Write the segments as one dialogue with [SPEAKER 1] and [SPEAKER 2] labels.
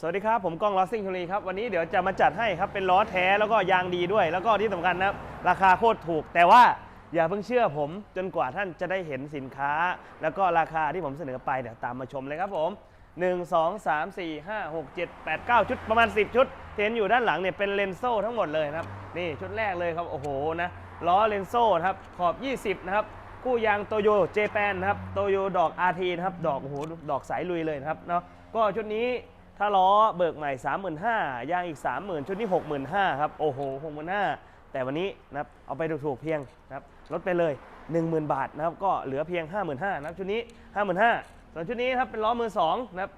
[SPEAKER 1] สวัสดีครับ ผมก้องลอสซิ่งชลีครับ วันนี้เดี๋ยวจะมาจัดให้ครับ เป็นล้อแท้แล้วก็ยางดีด้วย แล้วก็ที่สำคัญนะราคาโคตรถูก แต่ว่าอย่าเพิ่งเชื่อผมจนกว่าท่านจะได้เห็นสินค้า แล้วก็ราคาที่ผมเสนอไปเดี๋ยวตามมาชมเลยครับผม 1 2 3 4 5 6 7 8 9 ชุดประมาณ 10 ชุดเห็นอยู่ด้านหลังเนี่ยเป็นเลนโซ่ทั้งหมดเลยครับนี่ชุดแรกเลยครับโอ้โหนะล้อเลนโซ่ครับขอบ 20 นะครับคู่ยางโตโยเจแปนนะครับโตโยดอก RT นะครับดอกโอ้โหดอกสายลุยเลยนะครับเนาะก็ชุดนี้ ถ้าล้อเบิกใหม่ 35,000ยางอีก 30,000 ชุดนี้ 65,000ครับ โอ้โห65,000แต่วันนี้นะครับเอาไปถูกๆเพียงนะครับลดไปเลย 10,000 บาทนะครับก็เหลือเพียง 55,000นะครับชุดนี้ 55,000ส่วนชุดนี้ครับเป็นล้อมือ2นะครับ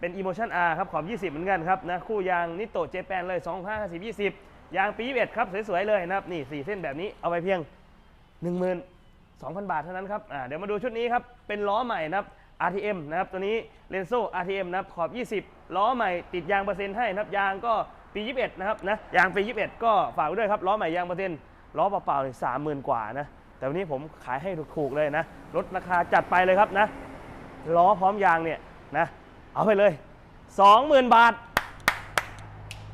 [SPEAKER 1] เป็น Emotion R ครับขอบ 20 เหมือนกันครับนะคู่ยางนิโตเจแปนเลย 2 5 50 20 ยางปี 21 ครับ สวยๆ เลยนะครับ นี่ 4 เส้นแบบนี้เอาไปเพียง10,000 2,000 บาทเท่านั้นครับอ่าเดี๋ยวมาดูชุดนี้ครับ เป็นล้อใหม่นะครับ RTM นะครับตัวนี้เลนโซ่ RTM นะครับขอบ 20 ล้อใหม่ติดยางเปอร์เซ็นต์ให้นะครับยางก็ปี 21 นะครับนะยางปี 21 ก็ฝากไว้ด้วยครับล้อใหม่ยางเปอร์เซ็นต์ล้อเปล่าๆเนี่ย30,000กว่านะแต่วันนี้ผมขายให้ถูกๆเลยนะลดราคาจัดไปเลยครับนะล้อพร้อมยางเนี่ยนะเอาไปเลย 20,000 บาท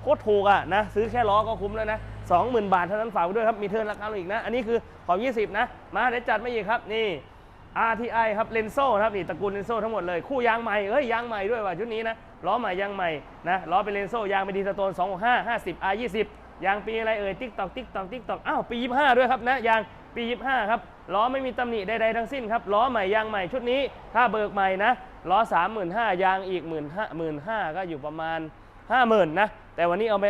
[SPEAKER 1] โคตรถูกอะนะซื้อแค่ล้อก็คุ้มแล้วนะ20,000 บาทเท่านั้นฝากไว้ด้วยครับมีเทิร์นราคาลงอีกนะ อันนี้คือขอบ 20 นะ มาเดี๋ยวจัดมาอีกครับนี่ RTI ครับเลนโซ่ครับนี่ตระกูลเลนโซ่ทั้งหมดเลยคู่ยางใหม่เอ้ยยางใหม่ด้วยว่ะชุดนี้นะล้อใหม่ยางใหม่นะล้อเป็นเลนโซ่ยางเป็นดีสโตน265 50 R 20 ยางปีอะไรเอ่ยติ๊กตอกติ๊กตอกติ๊กตอกอ้าวปี25ด้วยครับนะยางปี25ครับล้อไม่มีตำหนิใดๆทั้งสิ้นครับล้อใหม่ยางใหม่ชุดนี้ ถ้าเบิกใหม่นะล้อ35,000ยางอีก1 5 0 0 0ก็อยู่ประมาณ 50,000นะแต่วันนี้เอาไป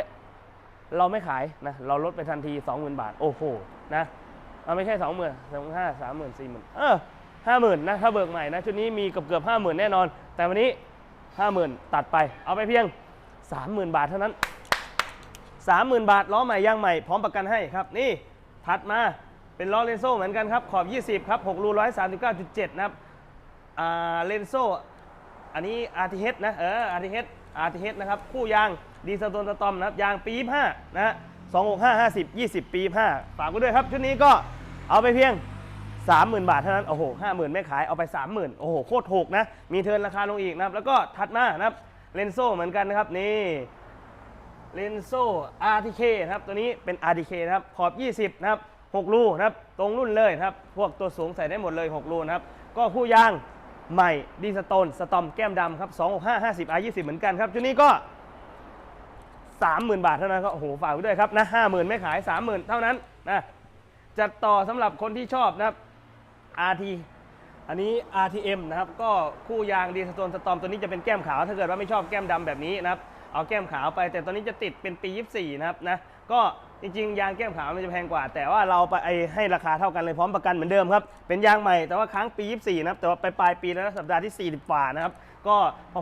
[SPEAKER 1] เราไม่ขายนะเราลดไปทันที 20,000 บาท โอ้โหนะเอาไม่ใช่ 20,000 25,000 30,000 40,000เออ 50,000นะถ้าเบิกใหม่นะชุดนี้มีเกือบเกือบ50,000แน่นอน แต่วันนี้50,000ตัดไป เอาไปเพียง30,000บาทเท่านั้น30,000บาทล้อใหม่ยางใหม่พร้อมประกันให้ครับนี่ถัดมาเป็นล้อเลนโซ่เหมือนกันครับขอบ 20 ครับ6รู139.7 นะครับอ่าเลนโซ่อันนี้ RTH นะเออ RTH RTH นะครับ คู่ยางดีสโตนสตอมนะครับ ยางปี25นะฮะ265 50 20 ปี5ฝากไว้ด้วยครับ ชุดนี้ก็เอาไปเพียง 30,000 บาทเท่านั้น โอ้โห50,000ไม่ขาย เอาไป 30,000 โอ้โห โคตรถูกนะ มีเทินราคาลงอีกนะครับ แล้วก็ถัดมานะครับเลนโซ่เหมือนกันนะครับ นี่เลนโซ่ RTK นะครับ ตัวนี้เป็น RTK นะครับ ขอบ 20 นะครับ 6 รูนะครับ ตรงรุ่นเลยนะครับ พวกตัวสูงใส่ได้หมดเลย 6 รูนะครับ ก็คู่ยางใหม่ดีสโตนสตอมแก้มดำครับ265 50 R 20เหมือนกันครับ ชุดนี้ก็ 30,000 บาทเท่านั้นก็โอ้โหฝากไว้ด้วยครับนะ50,000 ไม่ขาย 30,000 เท่านั้นนะจัดต่อสำหรับคนที่ชอบนะครับ RT อันนี้ RTM นะครับ ก็คู่ยางดีสโตนสตอมตัวนี้จะเป็นแก้มขาว ถ้าเกิดว่าไม่ชอบแก้มดำแบบนี้นะครับ เอาแก้มขาวไป แต่ตอนนี้จะติดเป็นปี 24 นะครับนะ ก็จริงๆ ยางแก้มขาวมันจะแพงกว่า แต่ว่าเราไปให้ราคาเท่ากันเลยพร้อมประกันเหมือนเดิมครับ เป็นยางใหม่แต่ว่าค้างปี 24 นะครับ แต่ว่าไปปลายปีแล้วสัปดาห์ที่ 40กว่านะครับ ก็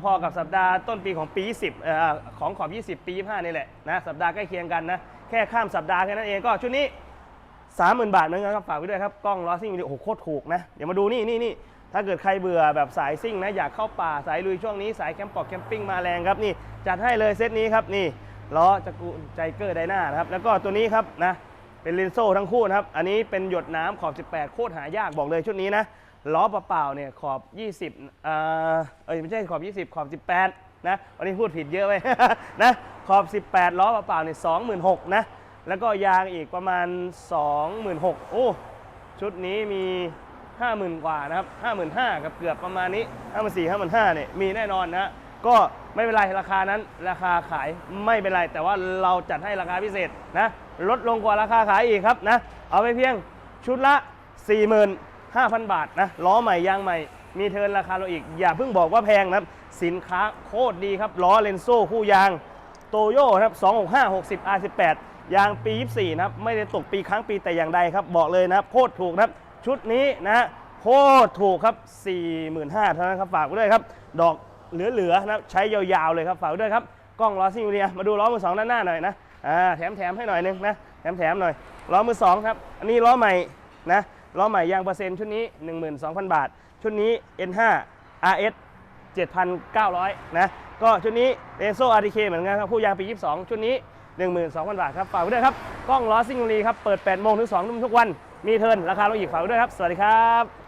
[SPEAKER 1] พอๆกับสัปดาห์ต้นปีของปี 20เอ่อของขอบ 20 ปี 25 นี่แหละนะ สัปดาห์ใกล้เคียงกันนะ แค่ข้ามสัปดาห์แค่นั้นเอง ก็ชุดนี้ สามหมื่นบาทเหมือนกันครับฝากไว้ด้วยครับกล้องลอซิ่งวิดีโอโคตรถูกนะ เดี๋ยวมาดูนี่นี่นี่ถ้าเกิดใครเบื่อแบบสายซิ่งนะอยากเข้าป่าสายลุยช่วงนี้สายแคมป์ปอกแคมปิ้งมาแรงครับนี่จัดให้เลยเซตนี้ครับนี่ล้อจักรูใจเกอร์ไดนานะครับแล้วก็ตัวนี้ครับนะเป็นเลนโซ่ทั้งคู่นะครับอันนี้เป็นหยดน้ำขอบ 18 โคตรหายากบอกเลยชุดนี้นะล้อเปล่าๆเนี่ยขอบ 20อ่าเอ้ยไม่ใช่ขอบ 20 ขอบ 18นะวันนี้พูดผิดเยอะไปนะขอบ 18 ล้อเปล่าๆเนี่ย26,000นะ แล้วก็ยางอีกประมาณ 26,000โอ้ ชุดนี้มี 50,000 กว่านะครับ 55,000กับเกือบประมาณนี้ 54,000 55,000เนี่ยมีแน่นอนนะก็ไม่เป็นไรราคานั้น ราคาขายไม่เป็นไร แต่ว่าเราจัดให้ราคาพิเศษนะลดลงกว่าราคาขายอีกครับนะเอาไปเพียงชุดละ 45,000 บาทนะล้อใหม่ยางใหม่มีเทิร์นราคาเราอีก อย่าเพิ่งบอกว่าแพงนะสินค้าโคตรดีครับล้อเลนโซ่คู่ยางโตโย่ครับ 265 60 R18 ยางปี 24 นะครับ ไม่ได้ตกปีครั้งปีแต่อย่างใดครับ บอกเลยนะครับโคตรถูกนะครับ ชุดนี้นะโคตรถูกครับ 45,000เท่านั้นครับ ฝากไว้ด้วยครับ ดอกเหลือๆนะครับ ใช้ยาวๆเลยครับ ฝากไว้ด้วยครับ กล้องล้อซิ่งเรีย มาดูล้อมือสองด้านหน้าหน่อยนะ อ่า แถมๆให้หน่อยนึงนะ แถมๆหน่อย ล้อมือสองครับ อันนี้ล้อใหม่นะ ล้อใหม่ยางเปอร์เซ็นต์ชุดนี้ 12,000 บาท ชุดนี้ N5 RS 7,900 นะ ก็ชุดนี้เอโซ RTK เคเหมือนกันครับคู่ยางปี 22 ชุดนี้ 12,000 บาทครับฝากไว้ด้วยครับกล้องล้อซิ่งลีครับเปิด8โมงถึง2ทุ่มทุกวันมีเทิร์นราคาลงอีกฝากไว้ด้วยครับสวัสดีครับ